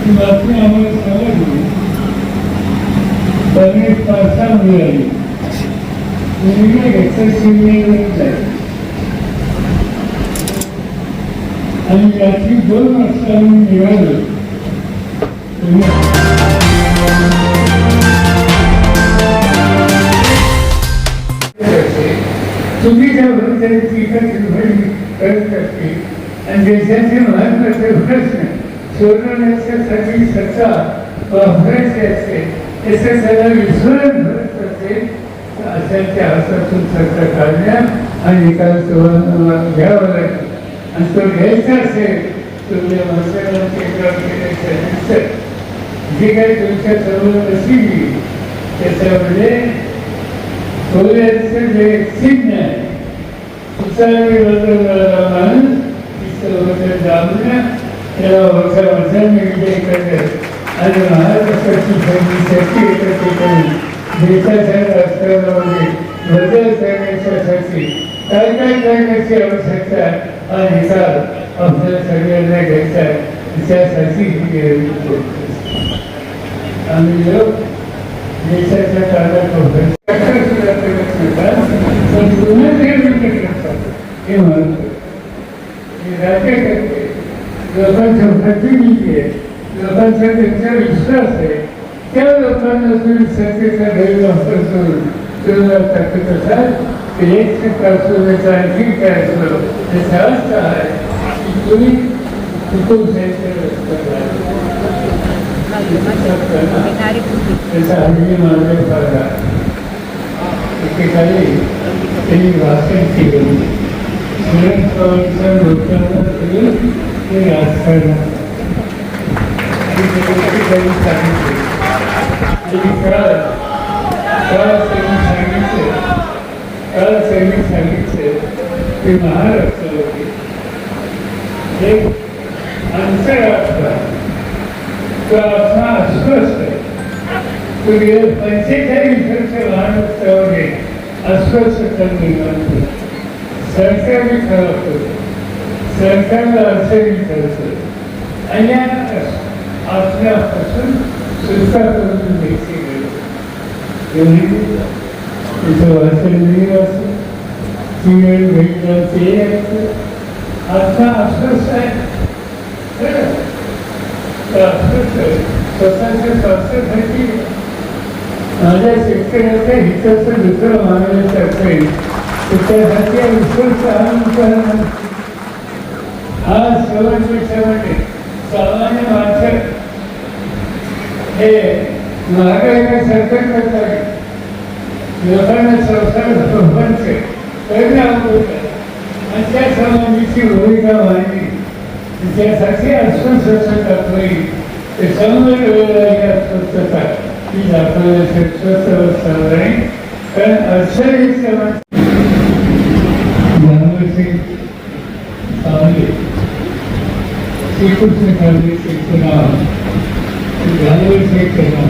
ही बातमी आम्हाला समजली पण एक मिळाली मुलगी आणि त्याची दोन वर्षांनी आम्ही तुम्ही ज्या बद्दल करत असते आणि देशाचे महत्त्वाचे प्रश्न सोडवण्याच्यासाठी सत्ता वापरायचे असेल सगळं विस्मरण भरत असेल अशाच्या हातातून सत्ता काढण्या आणि निकाल सर्वांना घ्यावा लागेल. आणि तो घ्यायचा असेल तुमच्या माणसाला काम जी काही तुमच्यासमोर नसली त्याच्यामध्ये सोन्याचं जे चिन्ह आहे उचलणी बदलणारा माणूस तिचं दाबणं त्याला वर्षा वर्षांनी विजय करतात आणि महाराष्ट्राची शक्ती करून देशाच्या राजकारणामध्ये बदल करण्यासाठी काय काय करण्याची आवश्यकता हा निकाल आपल्या सगळ्यांना घ्यायचा आहे त्यासाठी ही निवडणूक आम्ही लोक देशाच्या कानात पण पुन्हा ते हे म्हणतो प्रतिनिधी आहे. लोकांचा त्यांचा विश्वास आहे. त्या लोकांना तुम्ही सत्तेचा गैरवापर करून तुला टाकत असाल तर एक पासून आणखी काय असलं त्याचा अर्थ आहे. की तुम्ही कुटुंब हल्ली एकेकाळी त्यांनी भाषण केलं शरद पवारच्या ते राजकारण त्यांनी सांगितले त्यांनी काळ त्यांनी सांगितलं काळ त्यांनी सांगितलं ते एक आंतरराष्ट्र तो असणं अस्वस्थ आहे तो गेल्या पंचेचाळीस वर्ष महाराष्ट्रामध्ये अस्वस्थता निर्माण होते सरकारने खराब होतं सरकारला अडचणी करतं आणि या आपल्यापासून सुटका करून द्यायची गरज एवढी तिथं वाचन नाही असं ती वेळ भेटलं ते ऐकतं आता अस्वस्थ आहे खरं स्वास्थ्यासाठी माझ्या शेतकऱ्याच्या हिताचं दुसरं मानण्याचं असेल त्यासाठी विश्वास अनुकरण आज सामान्य माणसं हे महागाईला सरकार करतात लोकांना संसार परिणाम होतात आणि त्या समाजाची भूमिका मांडली Dice, saqué al sol 60 fluidos. El sol me lo voy a dar a su sepa. Y la puede ser su sepa, ¿sabré? Pero al ser ese va a La nube se... ¿Sabré? Sí, por su sepa, se suena. La nube se quema.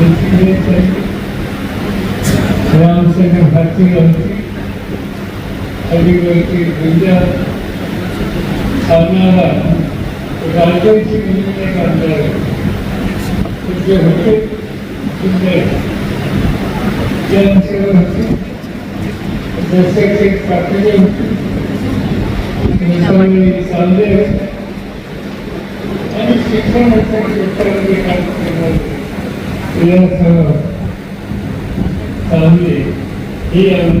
El siguiente. Se va a hacer un partido. Allí voy a decir, सामनाला राज्याची निवडणूक होते? सुंदर जनसेवा होती? जसे पाटील होते. मुसलमानी आणि शिक्षणाच्या क्षेत्रामध्ये म्हणजे काम करणारे हे आम्ही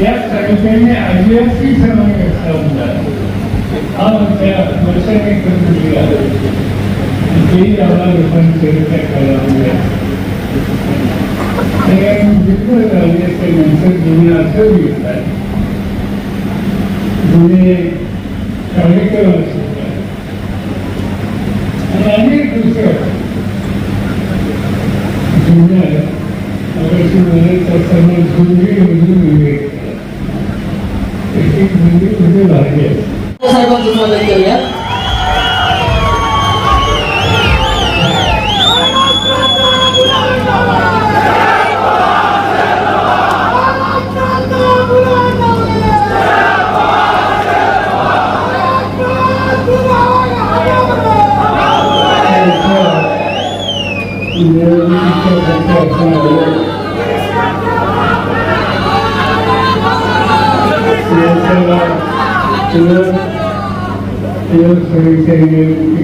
या कार्यक्रमाने आदिवासी समाज असला हा त्या वर्षाने करून दिला तेही आम्हाला लोकांच्या कालामध्ये जिथं राहिल्याच्या नंतर जुने असं येतात जुने कार्यक्रम असतात आणि अनेक दुसरं जुन्या. आकाशी म्हणत जुनी म्हणजे विवेक एक एक म्हणजे म्हणजे भाग्य असतं साहेबांचं स्वागत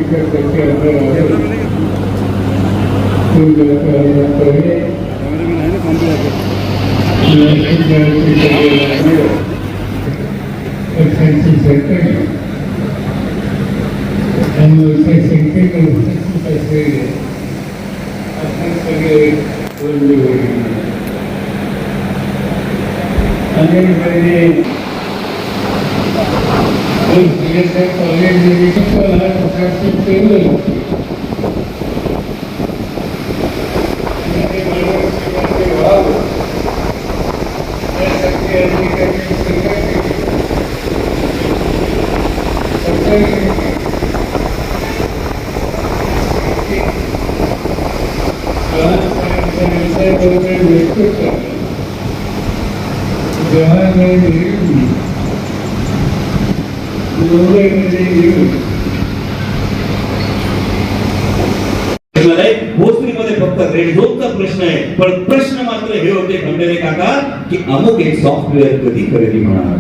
குறிப்பிடத்தக்க அனைவரே we say प्रकारचे नेहरू मुंबईमध्ये येऊन प्रश्न नाही भोसरीमध्ये फक्त रेड झोनचा प्रश्न आहे. पण प्रश्न मात्र हे होते खंडेरे काका की अमुक एक सॉफ्टवेअर कधी खरेदी होणार?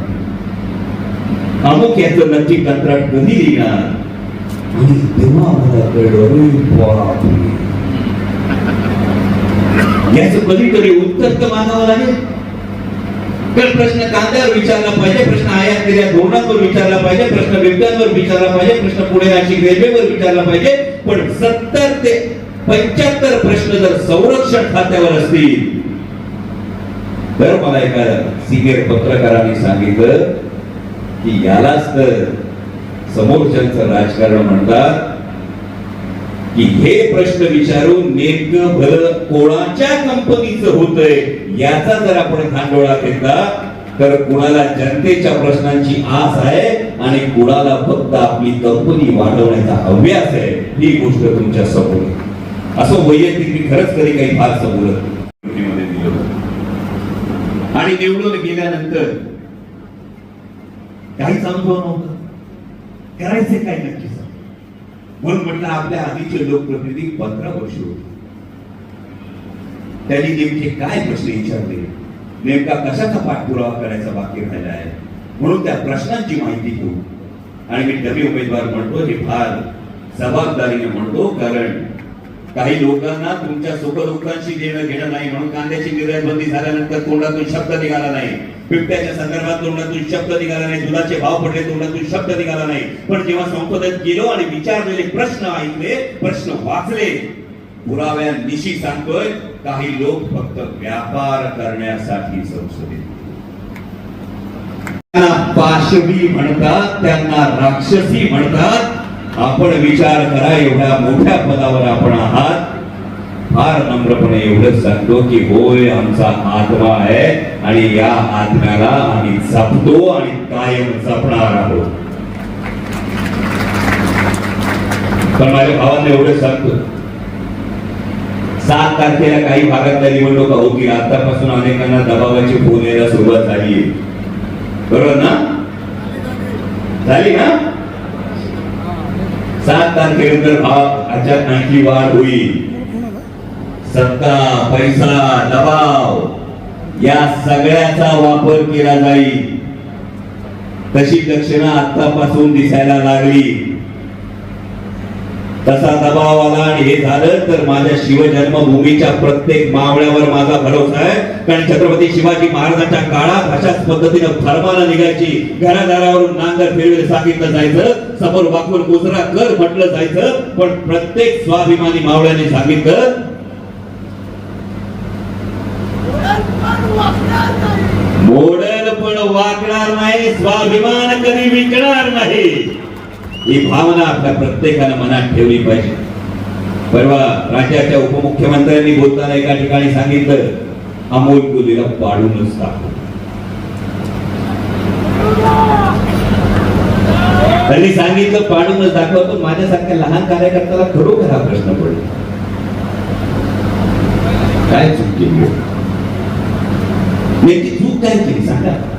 अमुक याचं नक्की कंत्राट कधी लिहिणार आणि तेव्हा आम्हाला कळलं याच कधीतरी उत्तर तर मागावं लागेल. तर प्रश्न कांद्यावर विचारला पाहिजे प्रश्न आयात निर्यात धोरणांवर विचारला पाहिजे प्रश्न विज्ञानवर विचारला पाहिजे प्रश्न पुणे नाशिक रेल्वेवर विचारला पाहिजे पण सत्तर ते पंच्याहत्तर प्रश्न जर संरक्षण खात्यावर असतील तर मला एका सिनियर पत्रकारांनी सांगितलं की यालाच तर समोरच्यांचं राजकारण म्हणतात की हे प्रश्न विचारून नेमकं भलं कोणाच्या कंपनीचं होतंय याचा जर आपण खांडोळा घेतला तर कुणाला जनतेच्या प्रश्नांची आस आहे आणि कुणाला फक्त आपली कंपनी वाढवण्याचा हव्यास आहे ही गोष्ट तुमच्यासमोर असं वैयक्तिक मी खरंच कधी काही फार समोर दिलं आणि निवडून गेल्यानंतर काहीच अनुभव नव्हता. करायचे काय नक्की म्हणून म्हटलं आपल्या आधीचे लोकप्रतिनिधी पंधरा वर्ष होते. त्यांनी नेमके काय प्रश्न विचारले? नेमका कशाचा पाठपुरावा करायचा बाकी राहिला आहे? म्हणून त्या प्रश्नांची माहिती घेऊ आणि मी डबी उमेदवार म्हणतो हे फार जबाबदारीने म्हणतो कारण काही लोकांना तुमच्या सुखदुःखांशी देणं घेणं नाही म्हणून कांद्याची निर्यात बंदी झाल्यानंतर तोंडातून शब्द निघाला नाही. बिबट्याच्या संदर्भात तोंडातून शब्द निघाला नाही. दुधाचे भाव पडले तोंडातून शब्द निघाला नाही. पण जेव्हा संसदेत गेलो आणि विचारलेले प्रश्न ऐकले प्रश्न वाचले पुराव्यांनिशी सांगतोय काही लोक फक्त व्यापार करण्यासाठी संसदेत त्यांना पाशवी म्हणतात त्यांना राक्षसी म्हणतात आपण विचार करा एवढ्या मोठ्या पदावर आपण आहात. फार नम्रपणे एवढंच सांगतो की होय आमचा आत्मा आहे आणि या आत्म्याला आम्ही जपतो आणि कायम जपणार आहोत. पण माझ्या भावांना एवढंच सांगतो. सात तारखेला काही भागातल्या निवडणुका होतील आतापासून अनेकांना दबावाची फोन यायला सुरुवात झाली बरोबर ना? झाली ना? सात तारखेनंतर भाव राज्यात आणखी वाढ होईल. सत्ता पैसा दबाव या सगळ्याचा वापर केला जाईल. तशी लक्षणं आतापासून दिसायला लागली. तसा दबाव आला आणि हे झालं तर माझ्या शिवजन्मभूमीच्या प्रत्येक मावळ्यावर माझा भरोसा आहे. कारण छत्रपती शिवाजी महाराजांच्या काळात अशाच पद्धतीनं फरमानं निघायची. घरादारावरून नांगर फिरवेल सांगितलं जायचं. समोर वाकून मुजरा कर म्हटलं जायचं. पण प्रत्येक स्वाभिमानी मावळ्याने सांगितलं मोडल पण वाकणार नाही स्वाभिमान कधी विकणार नाही. ही भावना आपल्या प्रत्येकानं मनात ठेवली पाहिजे. परवा राज्याच्या उपमुख्यमंत्र्यांनी बोलताना एका ठिकाणी सांगितलं अमोल कोलीला पाडूनच टाकू. त्यांनी सांगितलं पाडूनच दाखवतो माझ्यासारख्या लहान कार्यकर्त्याला खरोखर हा प्रश्न पडला. काय चूक केली? नेमकी चूक काय केली? सांगा.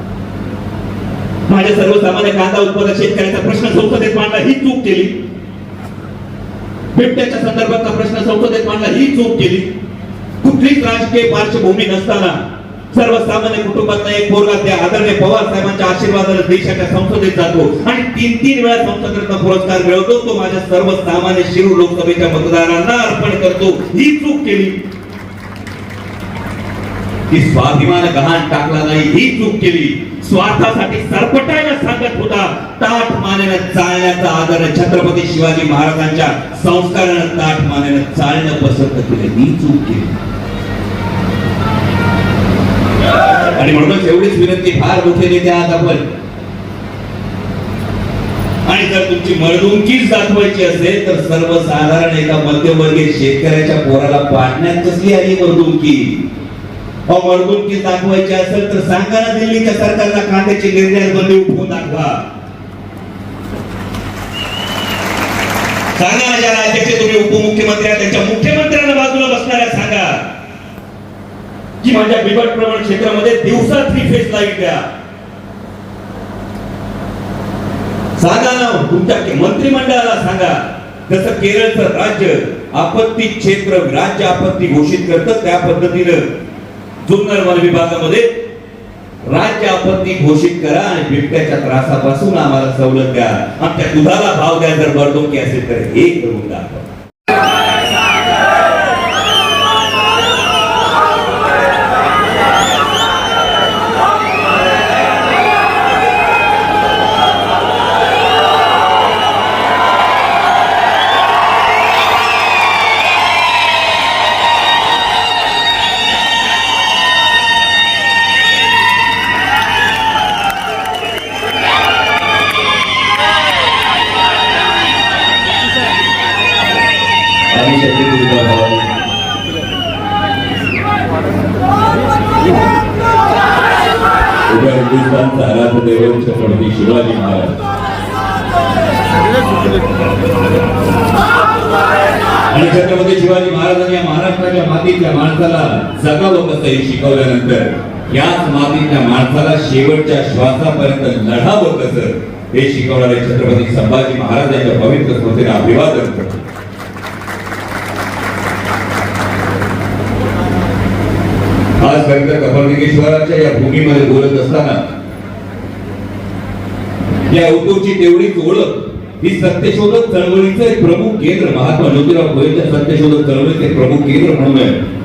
माझ्या सर्वसामान्य कांदा उत्पादक शेतकऱ्याचा प्रश्न संसदेत मांडला ही चूक केली. बिबट्याच्या संदर्भातला प्रश्न संसदेत मांडला ही चूक केली. कुठलीच राजकीय पार्श्वभूमी नसताना सर्वसामान्य कुटुंबातला एक पोरगा त्या आदरणीय पवार साहेबांच्या आशीर्वादाने देशाच्या संसदेत जातो आणि तीन तीन वेळा संसदरत्न पुरस्कार मिळवतो तो माझ्या सर्वसामान्य शिरूर लोकसभेच्या मतदारांना अर्पण करतो. ही चूक केली. ती स्वाभिमान गहाण टाकला नाही ही चूक केली. स्वार्थासाठी सरपटायला सांगत होता. ताठ मानेनं चालण्याचा आदर छत्रपती शिवाजी महाराजांच्या संस्कारानं ताठ मानेनं चालणं पसंत केलं. ही चूक केली. आणि म्हणूनच एवढीच विनंती फार मोठे नेते आहात आपण. आणि जर तुमची मळदुंकीच दाखवायची असेल तर सर्वसाधारण एका मध्यवर्गीय शेतकऱ्याच्या पोराला पाडण्यात कसली आली मळदुंकी अहो दाखवायची असेल तर सांगा ना दिल्लीच्या सरकारला कांद्याची निर्णय बंदी उठवून दाखवा. सांगा ना ज्या राज्याचे तुम्ही उपमुख्यमंत्री आहात त्यांच्या मुख्यमंत्र्यांना बाजूला बसणाऱ्या सांगा. की माझ्या बिबट प्रमाण क्षेत्रामध्ये दिवसा थ्री फेज लाइट द्या. सांगा ना तुमच्या मंत्रिमंडळाला सांगा. जसं केरळचं राज्य आपत्ती क्षेत्र राज्य आपत्ती घोषित करतं त्या पद्धतीनं. जुन्नर वन विभागामध्ये राज्य आपत्ती घोषित करा आणि बिबट्याच्या त्रासापासून आम्हाला सवलत द्या. आमच्या दुधाला भाव द्या जर बर्दोंकी असेल तर हे करून दाखवा. शिवाजी महाराज आणि छत्रपती शिवाजी महाराजांनी या महाराष्ट्राच्या मातीतल्या माणसाला जगावं कसं हे शिकवल्यानंतर याच मातीतल्या माणसाला शेवटच्या श्वासापर्यंत लढावं कसं हे शिकवणारे छत्रपती संभाजी महाराजांच्या पवित्र स्मृतीला अभिवादन करतो. आज खरं तर या भूमीमध्ये बोलत असताना या उद्योगची तेवढीच ओळख ही सत्यशोधक चळवळीचं एक प्रमुख केंद्र. महात्मा ज्योतिराव फुलेच्या सत्यशोधक चळवळीचे प्रमुख केंद्र म्हणून आहे.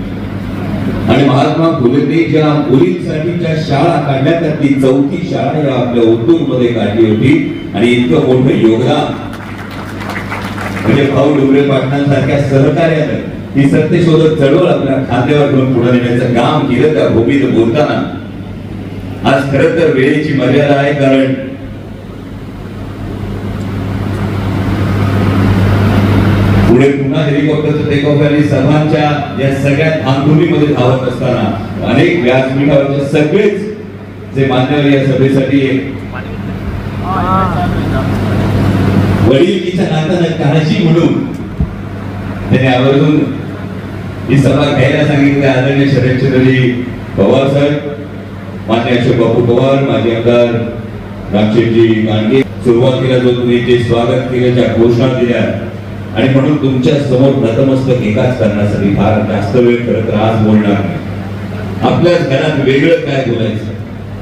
आणि महात्मा फुलेंनी ज्या मुलींसाठीच्या शाळा काढल्या त्यातली चौथी शाळा या आपल्या उद्योगमध्ये काढली होती. आणि इतकं मोठं योगदान. म्हणजे भाऊ डुबरे पाटणांसारख्या सहकार्यानं ही सत्यशोधक चळवळ आपल्या खांद्यावर घेऊन पुढे नेण्याचं काम केलं त्या भूमीत बोलताना. आज खरं तर वेळेची मर्यादा आहे कारण पुढे पुन्हा हेलिकॉप्टरचं सर्वांच्या या सगळ्या धामधुमीमध्ये धावत असताना अनेक व्यासपीठावरचे सगळेच जे मान्यवर या सभेसाठी वडील तिच्या नात्यानं काळजी म्हणून त्याने आवर्जून ही सभा घ्यायला सांगितले. आदरणीय शरदचंद्रजी पवार साहेब मान्य अशोक बापू पवार माजी आमदार रामशेठजी गांडगे सुरुवातीला जो तुम्ही जे स्वागत केल्याच्या घोषणा दिल्या आणि म्हणून तुमच्यासमोर नतमस्तक एकाच करण्यासाठी फार जास्त वेळ खरं तर आज बोलणार नाही. आपल्याच घरात वेगळं काय बोलायचं?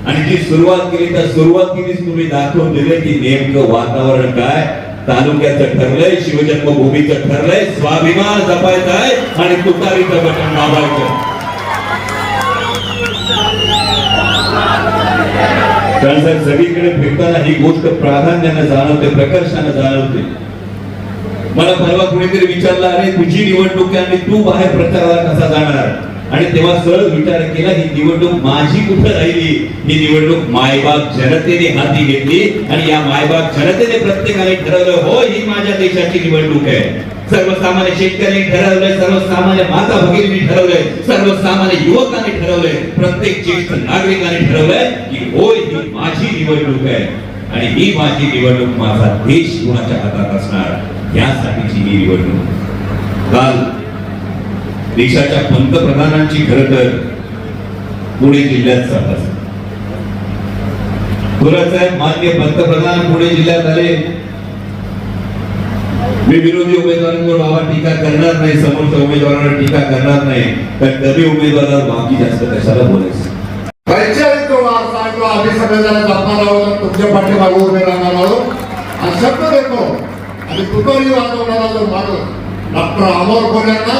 आणि जी सुरुवात केली त्या सुरुवातीनेच तुम्ही दाखवून दिले की नेमकं वातावरण काय? तालुक्याचं ठरलंय शिवजन्मभूमीचं ठरलंय स्वाभिमान जपायचा आहे आणि तुतारीचं बटन दाबायचं कारण सर सगळीकडे फिरताना ही गोष्ट प्राधान्यानं जाणवते प्रकर्षानं जाणवते. मला परवा कुणीतरी विचारलं अरे तुझी निवडणूक आहे आणि तू बाहेर प्रचाराला कसा जाणार? आणि तेव्हा सरळ विचार केला ही निवडणूक माझी कुठं राहिली? ही निवडणूक मायबाप जनतेने हाती घेतली आणि या मायबाप जनतेने प्रत्येकाने ठरवलं हो ही माझ्या देशाची निवडणूक आहे. सर्वसामान्य शेतकऱ्यांनी ठरवलंय सर्वसामान्य माता भगिनी ठरवलंय सर्वसामान्य युवकांनी ठरवलंय प्रत्येक ज्येष्ठ नागरिकांनी ठरवलंय की होय ही माझी निवडणूक आहे. आणि ही माझी निवडणूक माझा देश कुणाच्या हातात असणार? यासाठीची ही निवडणूक काल देशाच्या पंतप्रधानांची खर तर पुणे जिल्ह्यात सभा झाली. साहेब मान्य पंतप्रधान पुणे जिल्ह्यात आले. मी विरोधी उमेदवारांवर बाबा टीका करणार नाही समोरच्या उमेदवारांवर टीका करणार नाही. तर कमी उमेदवारावर बाकी जास्त कशाला बोलायचं? परिचय तो वारसा आहे तो आम्ही जपणार आहोत तुमच्या पाठीमागे उभे राहणार आहोत. आणि शब्द देतो आणि तुतोरी वाजवणारा जो माणूस डॉक्टर अमोल कोल्यांना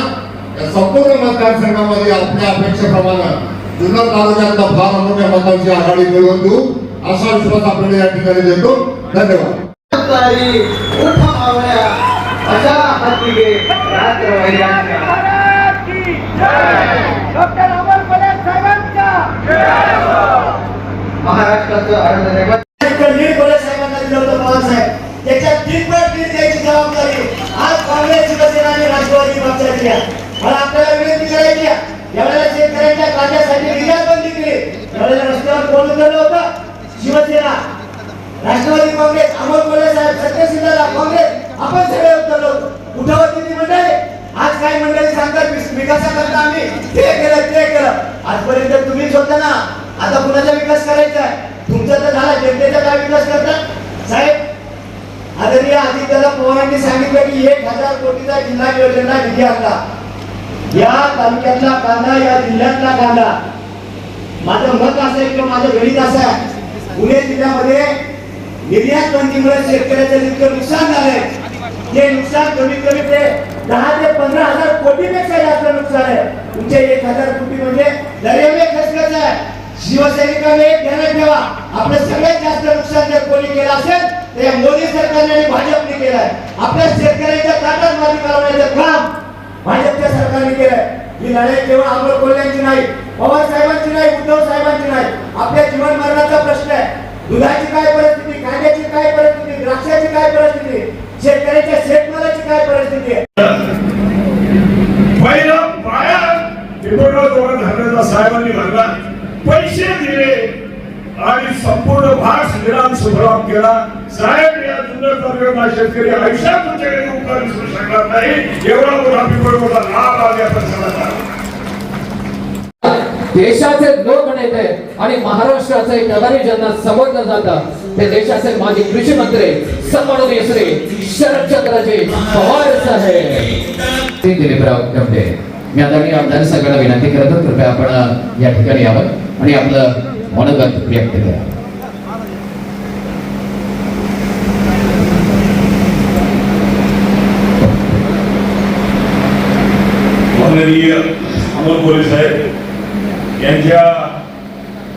या संपूर्ण मतदारसंघामध्ये आपल्या अपेक्षेप्रमाणे जुन्नर तालुक्यातला फार मोठ्या मतांची आघाडी मिळवून देऊ. असा विश्वास आपल्याला या ठिकाणी देतो. धन्यवाद. अशा रात्र महाराष्ट्राचं अर्धजगत लीड कोल्हे साहेबांना दिलं होतं पवार साहेब त्याच्यात तीनपट लीड द्यायची जबाबदारी आज काँग्रेस शिवसेना आणि मला आपल्याला विनंती करायची यावेळेला शेतकऱ्यांच्या कांद्यासाठी निर्यात बंदी केली यावेळेला रस्त्यावर कोण उतरलं होतं. शिवसेना राष्ट्रवादी काँग्रेस अमोल कोल्हे साहेब काँग्रेस आपण सगळे उतरलो कुठं होती ती मंडळी आज काही मंडळी सांगतात विकासाकरता आम्ही. ते केलं ते केलं. आजपर्यंत तुम्हीच होता ना आता कुणाचा विकास करायचा आहे? तुमचा तर झाला जनतेचा काय विकास करतात? साहेब आदरणीय आदित्यला पवारांनी सांगितलं की एक हजार कोटीचा जिल्हा योजना निधी आणला. या तालुक्यातला कांदा या जिल्ह्यातला कांदा. माझं मत असं आहे किंवा माझं गणित असं आहे पुणे जिल्ह्यामध्ये निर्यात बंदीमुळे शेतकऱ्याचं जितकं नुकसान झालंय. ते नुकसान कमीत कमी ते दहा ते पंधरा हजार कोटीपेक्षा जास्त नुकसान आहे. तुमचे एक हजार कोटी म्हणजे दर्यावे खसखस आहे. शिवसैनिकांनी एक ध्यानात ठेवा. आपलं सगळ्यात जास्त नुकसान जर कोणी केलं असेल तर या मोदी सरकारने आणि भाजपने केलाय. आपल्या शेतकऱ्यांच्या ताटात माती कालवण्याचं काम भाजपच्या सरकारने केलंय. ही लढाई केवळ आमदार कोल्ह्यांची नाही पवार साहेबांची नाही उद्धव साहेबांची नाही. आपल्या जीवन मरणाचा प्रश्न आहे. दुधाची काय परिस्थिती कांद्याची काय परिस्थिती द्राक्षाची काय परिस्थिती शेतकऱ्याच्या शेतमालाची काय परिस्थिती आहे? पहिला पाया निवडणूक दोघं साहेबांनी भरला. पैसे दिले आणि संपूर्ण भाग श्रीराम सुखराम केला. साहेब या जुन्नर तालुक्यातला शेतकरी आयुष्यात तुमच्याकडे उपकार विसरू शकणार नाही. एवढा मोठा लाभ देशाचे लोक नेते आणि महाराष्ट्राचे नगरी ज्यांना समजलं जातं ते देशाचे माजी कृषी मंत्री सन्माननीय श्री शरदचंद्रजी पवार साहेब. दिलीपराव कमटे मी आदरणीय आमदार सगळ्यांना विनंती करतो कृपया आपण या ठिकाणी यावं आणि आपलं मनोगत व्यक्त करा. माननीय अमोल कोल्हे साहेब यांच्या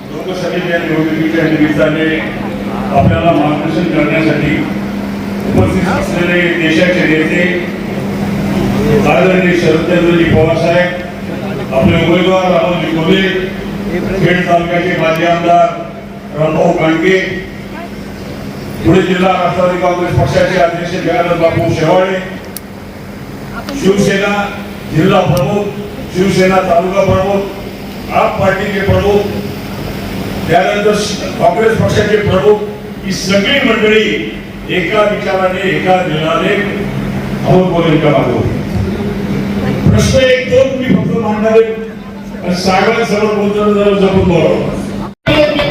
लोकसभेच्या निवडणुकीच्या निमित्ताने आपल्याला मार्गदर्शन करण्यासाठी उपस्थित असलेले देशाचे नेते आदरणीय शरदचंद्रजी पवार साहेब आपले उमेदवार राहुलजी कोले खेड तालुक्याचे माजी आमदार रामभाऊ कांडके पुणे जिल्हा राष्ट्रवादी काँग्रेस पक्षाचे अध्यक्ष जगन्नाथ बापू शेवाळे शिवसेना जिल्हा प्रमुख शिवसेना तालुका प्रमुख आप पार्टीचे प्रमुख त्यानंतर काँग्रेस पक्षाचे प्रमुख ही सगळी मंडळी एका विचाराने एका निर्णयाने अमोल कोल्हेंच्या मागे? होती प्रश्न एक दोन मी फक्त मांडणार आहे. सागर सर्व बोलताना जरा जपून बोलावं.